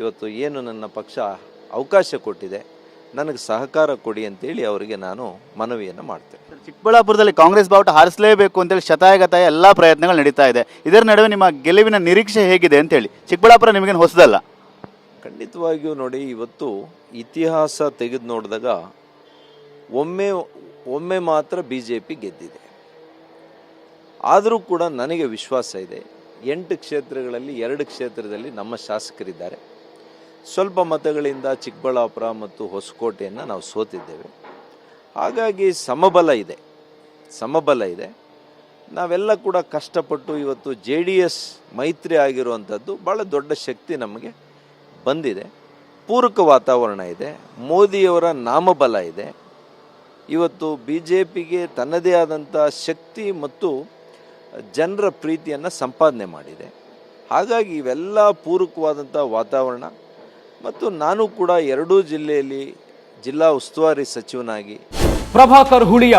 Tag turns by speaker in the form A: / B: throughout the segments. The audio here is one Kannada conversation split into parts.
A: ಇವತ್ತು ಏನು ನನ್ನ ಪಕ್ಷ ಅವಕಾಶ ಕೊಟ್ಟಿದೆ ನನಗೆ ಸಹಕಾರ ಕೊಡಿ ಅಂತೇಳಿ ಅವರಿಗೆ ನಾನು ಮನವಿಯನ್ನು ಮಾಡ್ತೇನೆ.
B: ಚಿಕ್ಕಬಳ್ಳಾಪುರದಲ್ಲಿ ಕಾಂಗ್ರೆಸ್ ಬಾವುಟ ಹಾರಿಸಲೇಬೇಕು ಅಂತೇಳಿ ಶತಾಯಗತಾಯ ಎಲ್ಲ ಪ್ರಯತ್ನಗಳು ನಡೀತಾ ಇದೆ. ಇದರ ನಡುವೆ ನಿಮ್ಮ ಗೆಲುವಿನ ನಿರೀಕ್ಷೆ ಹೇಗಿದೆ ಅಂತೇಳಿ. ಚಿಕ್ಕಬಳ್ಳಾಪುರ ನಿಮಗೇನು ಹೊಸದಲ್ಲ?
A: ಖಂಡಿತವಾಗಿಯೂ ನೋಡಿ ಇವತ್ತು ಇತಿಹಾಸ ತೆಗೆದು ನೋಡಿದಾಗ ಒಮ್ಮೆ ಒಮ್ಮೆ ಮಾತ್ರ ಬಿ ಜೆ ಪಿ ಗೆದ್ದಿದೆ. ಆದರೂ ಕೂಡ ನನಗೆ ವಿಶ್ವಾಸ ಇದೆ. ಎಂಟು ಕ್ಷೇತ್ರಗಳಲ್ಲಿ ಎರಡು ಕ್ಷೇತ್ರದಲ್ಲಿ ನಮ್ಮ ಶಾಸಕರಿದ್ದಾರೆ. ಸ್ವಲ್ಪ ಮತಗಳಿಂದ ಚಿಕ್ಕಬಳ್ಳಾಪುರ ಮತ್ತು ಹೊಸಕೋಟೆಯನ್ನು ನಾವು ಸೋತಿದ್ದೇವೆ. ಹಾಗಾಗಿ ಸಮಬಲ ಇದೆ. ಸಮಬಲ ಇದೆ. ನಾವೆಲ್ಲ ಕೂಡ ಕಷ್ಟಪಟ್ಟು ಇವತ್ತು ಜೆ ಡಿ ಎಸ್ ಮೈತ್ರಿ ಆಗಿರುವಂಥದ್ದು ಭಾಳ ದೊಡ್ಡ ಶಕ್ತಿ ನಮಗೆ ಬಂದಿದೆ. ಪೂರಕ ವಾತಾವರಣ ಇದೆ. ಮೋದಿಯವರ ನಾಮಬಲ ಇದೆ. ಇವತ್ತು ಬಿ ಜೆ ಪಿಗೆ ತನ್ನದೇ ಆದಂಥ ಶಕ್ತಿ ಮತ್ತು ಜನರ ಪ್ರೀತಿಯನ್ನು ಸಂಪಾದನೆ ಮಾಡಿದೆ. ಹಾಗಾಗಿ ಇವೆಲ್ಲ ಪೂರಕವಾದಂಥ ವಾತಾವರಣ ಮತ್ತು ನಾನು ಕೂಡ ಎರಡೂ ಜಿಲ್ಲೆಯಲ್ಲಿ ಜಿಲ್ಲಾ ಉಸ್ತುವಾರಿ ಸಚಿವನಾಗಿ
C: ಪ್ರಭಾಕರ್ ಹುಳಿಯ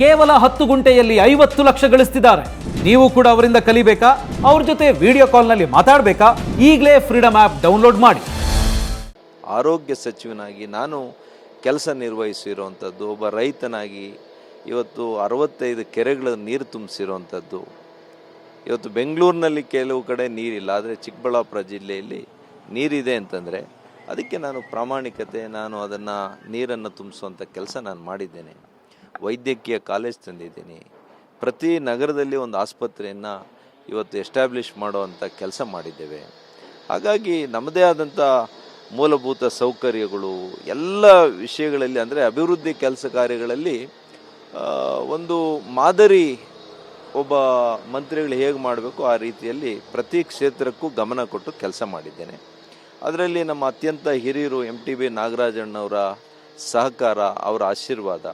C: ಕೇವಲ ಹತ್ತು ಗುಂಟೆಯಲ್ಲಿ ಐವತ್ತು ಲಕ್ಷ ಗಳಿಸ್ತಿದ್ದಾರೆ. ನೀವು ಕೂಡ ಅವರಿಂದ ಕಲಿಬೇಕಾ? ಅವ್ರ ಜೊತೆ ವಿಡಿಯೋ ಕಾಲ್ನಲ್ಲಿ ಮಾತಾಡಬೇಕಾ? ಈಗಲೇ ಫ್ರೀಡಮ್ ಆ್ಯಪ್ ಡೌನ್ಲೋಡ್ ಮಾಡಿ.
A: ಆರೋಗ್ಯ ಸಚಿವನಾಗಿ ನಾನು ಕೆಲಸ ನಿರ್ವಹಿಸಿರುವಂಥದ್ದು ಒಬ್ಬ ರೈತನಾಗಿ ಇವತ್ತು ಅರವತ್ತೈದು ಕೆರೆಗಳ ನೀರು ತುಂಬಿಸಿರುವಂಥದ್ದು. ಇವತ್ತು ಬೆಂಗಳೂರಿನಲ್ಲಿ ಕೆಲವು ಕಡೆ ನೀರಿಲ್ಲ ಆದರೆ ಚಿಕ್ಕಬಳ್ಳಾಪುರ ಜಿಲ್ಲೆಯಲ್ಲಿ ನೀರಿದೆ ಅಂತಂದರೆ ಅದಕ್ಕೆ ನಾನು ಪ್ರಾಮಾಣಿಕತೆ, ನಾನು ಅದನ್ನು ನೀರನ್ನು ತುಂಬಿಸುವಂಥ ಕೆಲಸ ನಾನು ಮಾಡಿದ್ದೇನೆ. ವೈದ್ಯಕೀಯ ಕಾಲೇಜ್ ತಂದಿದ್ದೀನಿ. ಪ್ರತಿ ನಗರದಲ್ಲಿ ಒಂದು ಆಸ್ಪತ್ರೆಯನ್ನು ಇವತ್ತು ಎಸ್ಟಾಬ್ಲಿಷ್ ಮಾಡುವಂಥ ಕೆಲಸ ಮಾಡಿದ್ದೇವೆ. ಹಾಗಾಗಿ ನಮ್ಮದೇ ಆದಂಥ ಮೂಲಭೂತ ಸೌಕರ್ಯಗಳು, ಎಲ್ಲ ವಿಷಯಗಳಲ್ಲಿ ಅಂದರೆ ಅಭಿವೃದ್ಧಿ ಕೆಲಸ ಕಾರ್ಯಗಳಲ್ಲಿ ಒಂದು ಮಾದರಿ ಒಬ್ಬ ಮಂತ್ರಿಗಳು ಹೇಗೆ ಮಾಡಬೇಕು ಆ ರೀತಿಯಲ್ಲಿ ಪ್ರತಿ ಕ್ಷೇತ್ರಕ್ಕೂ ಗಮನ ಕೊಟ್ಟು ಕೆಲಸ ಮಾಡಿದ್ದೇನೆ. ಅದರಲ್ಲಿ ನಮ್ಮ ಅತ್ಯಂತ ಹಿರಿಯರು ಎಂ ಟಿ ಬಿ ನಾಗರಾಜಣ್ಣವರ ಸಹಕಾರ, ಅವರ ಆಶೀರ್ವಾದ.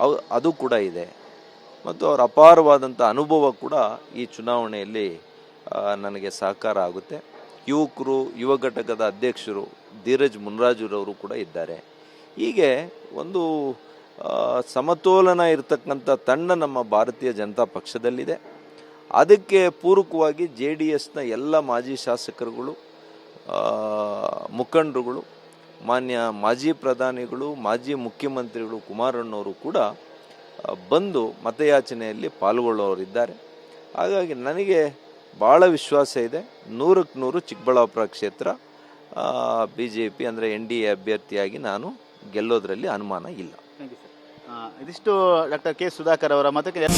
A: ಅವು, ಅದು ಕೂಡ ಇದೆ. ಮತ್ತು ಅವರ ಅಪಾರವಾದಂಥ ಅನುಭವ ಕೂಡ ಈ ಚುನಾವಣೆಯಲ್ಲಿ ನನಗೆ ಸಹಕಾರ ಆಗುತ್ತೆ. ಯುವಕರು, ಯುವ ಘಟಕದ ಅಧ್ಯಕ್ಷರು, ಧೀರಜ್ ಮುನ್ರಾಜುರವರು ಕೂಡ ಇದ್ದಾರೆ. ಹೀಗೆ ಒಂದು ಸಮತೋಲನ ಇರತಕ್ಕಂಥ ತಂಡ ನಮ್ಮ ಭಾರತೀಯ ಜನತಾ ಪಕ್ಷದಲ್ಲಿದೆ. ಅದಕ್ಕೆ ಪೂರಕವಾಗಿ ಜೆ ಡಿ ಎಸ್ನ ಎಲ್ಲ ಮಾಜಿ ಶಾಸಕರುಗಳು ಮುಖಂಡರುಗಳು, ಮಾನ್ಯ ಮಾಜಿ ಪ್ರಧಾನಿಗಳು, ಮಾಜಿ ಮುಖ್ಯಮಂತ್ರಿಗಳು ಕುಮಾರಣ್ಣವರು ಕೂಡ ಬಂದು ಮತಯಾಚನೆಯಲ್ಲಿ ಪಾಲ್ಗೊಳ್ಳೋರಿದ್ದಾರೆ ಹಾಗಾಗಿ ನನಗೆ ಭಾಳ ವಿಶ್ವಾಸ ಇದೆ. ನೂರಕ್ಕೆ ನೂರು ಚಿಕ್ಕಬಳ್ಳಾಪುರ ಕ್ಷೇತ್ರ ಬಿ ಜೆ ಪಿ ಅಂದರೆ ಎನ್ ಡಿ ಎ ಅಭ್ಯರ್ಥಿಯಾಗಿ ನಾನು ಗೆಲ್ಲೋದ್ರಲ್ಲಿ ಅನುಮಾನ ಇಲ್ಲ.
B: ಇದಿಷ್ಟು ಡಾಕ್ಟರ್ ಕೆ ಸುಧಾಕರ್ ಅವರ ಮತಕ್ಕೆ